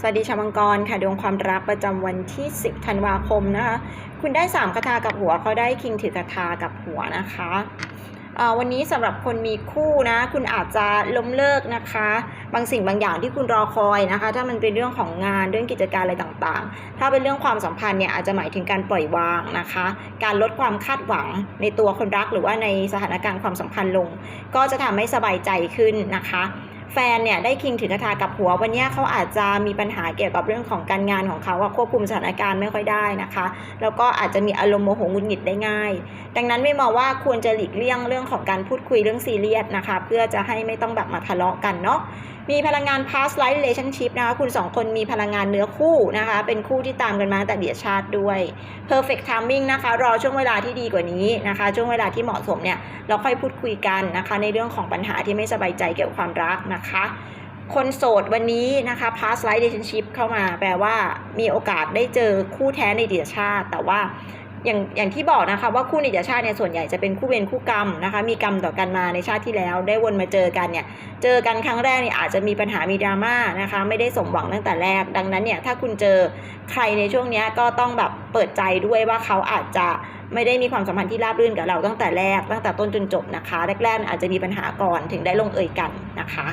สวัสดีชาวมังกรค่ะดวงความรักประจำวันที่ 10 ธันวาคมนะคะ คุณได้ 3 คาถากับหัวเขาได้คิงถือคาถากับหัวนะคะวันนี้สำหรับคนมีคู่นะ คุณอาจจะล้มเลิกนะคะ บางสิ่งบางอย่างที่คุณรอคอยนะคะ ถ้ามันเป็นเรื่องของงานเรื่องกิจการอะไรต่างๆ ถ้าเป็นเรื่องความสัมพันธ์เนี่ยอาจจะหมายถึงการปล่อยวางนะคะ การลดความคาดหวังในตัวคนรักหรือว่าในสถานการณ์ความสัมพันธ์ลง ก็จะทำให้สบายใจขึ้นนะคะ แฟนเนี่ยได้คิงถือคาถากับหัววันนี้เขาอาจจะมีปัญหาเกี่ยวกับเรื่องของการงานของเขาอะควบคุมสถานการณ์ไม่ค่อยได้นะคะ แล้วก็อาจจะมีอารมณ์โมโหงุนหงิดได้ง่าย ดังนั้นไม่มองว่าควรจะหลีกเลี่ยงเรื่องของการพูดคุยเรื่องซีเรียสนะคะ เพื่อจะให้ไม่ต้องแบบมาทะเลาะกันเนาะ มีพลังงาน past life relationship นะคะคุณสองคนมีพลังงานเนื้อคู่นะคะ เป็นคู่ที่ตามกันมาแต่เดียชาติด้วย perfect timing นะคะ รอช่วงเวลาที่ดีกว่านี้นะคะ ช่วงเวลาที่เหมาะสมเนี่ย เราค่อยพูดคุยกันนะคะ ในเรื่องของปัญหาที่ไม่สบายใจเกี่ยวกับความรักนะคะคนโสดวันนี้นะคะ past life relationship เข้ามา แปลว่ามีโอกาสได้เจอคู่แท้ในเดียชาติ แต่ว่า อย่างอย่างที่บอกนะคะว่าคู่ในเดียชาติเนี่ยส่วนใหญ่จะเป็นคู่เวรคู่กรรมนะคะ มีกรรมต่อกันมาในชาติที่แล้ว ได้วนมาเจอกันเนี่ยเจอกันครั้งแรกเนี่ยอาจจะมีปัญหามีดราม่านะคะ ไม่ได้สมหวังตั้งแต่แรก ดังนั้นเนี่ยถ้าคุณเจอใครในช่วงนี้ก็ต้องแบบเปิดใจด้วยว่าเขาอาจจะไม่ได้มีความสัมพันธ์ที่ราบรื่นกับเราตั้งแต่แรกตั้งแต่ต้นจนจบนะคะ แรกๆอาจจะมีปัญหาก่อนถึงได้ลงเอยกันนะคะ